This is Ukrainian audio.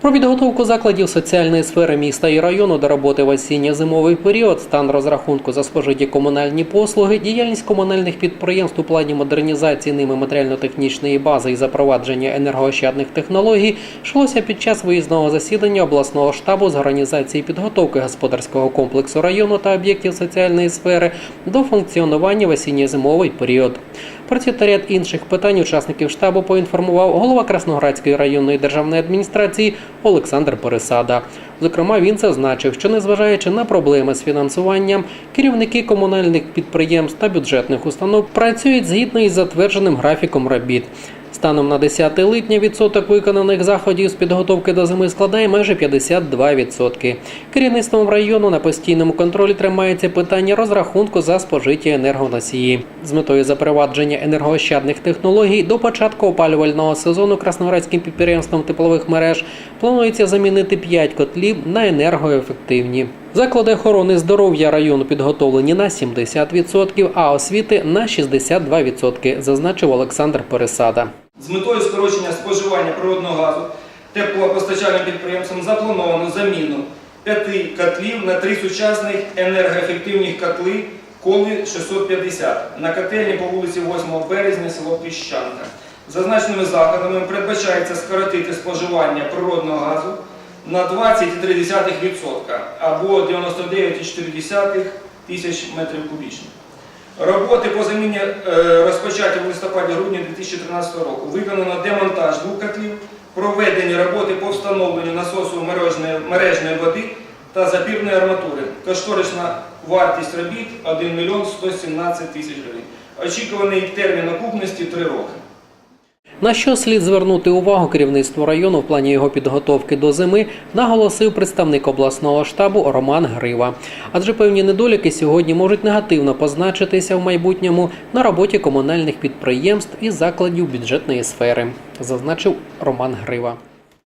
Про підготовку закладів соціальної сфери міста і району до роботи в осінньо-зимовий період, стан розрахунку за спожиті комунальні послуги, діяльність комунальних підприємств у плані модернізації ними матеріально-технічної бази і запровадження енергоощадних технологій йшлося під час виїзного засідання обласного штабу з організації підготовки господарського комплексу району та об'єктів соціальної сфери до функціонування в осінньо-зимовий період. Про ці та ряд інших питань учасників штабу поінформував голова Красноградської районної державної адміністрації Олександр Пересада. Зокрема, він зазначив, що незважаючи на проблеми з фінансуванням, керівники комунальних підприємств та бюджетних установ працюють згідно із затвердженим графіком робіт. Станом на 10 липня відсоток виконаних заходів з підготовки до зими складає майже 52%. Керівництвом району на постійному контролі тримається питання розрахунку за спожиті енергоносії. З метою запровадження енергоощадних технологій до початку опалювального сезону красноградським підприємством теплових мереж планується замінити 5 котлів на енергоефективні. Заклади охорони здоров'я району підготовлені на 70%, а освіти на 62%, зазначив Олександр Пересада. З метою скорочення споживання природного газу теплопостачальним підприємством заплановано заміну п'яти котлів на три сучасних енергоефективних котли коли 650 на котельні по вулиці 8 березня, село Піщанка. Зазначеними заходами передбачається скоротити споживання природного газу на 20,3% або 99,4 тисяч метрів кубічних. Роботи по заміні е, розпочаті в листопаді-грудні 2013 року. Виконано демонтаж двох котлів, проведені роботи по встановленню насосу мережної, мережної води та запірної арматури. Кошторисна вартість робіт 1 мільйон 117 тисяч гривень. Очікуваний термін окупності 3 роки. На що слід звернути увагу керівництву району в плані його підготовки до зими, наголосив представник обласного штабу Роман Грива. Адже певні недоліки сьогодні можуть негативно позначитися в майбутньому на роботі комунальних підприємств і закладів бюджетної сфери, зазначив Роман Грива.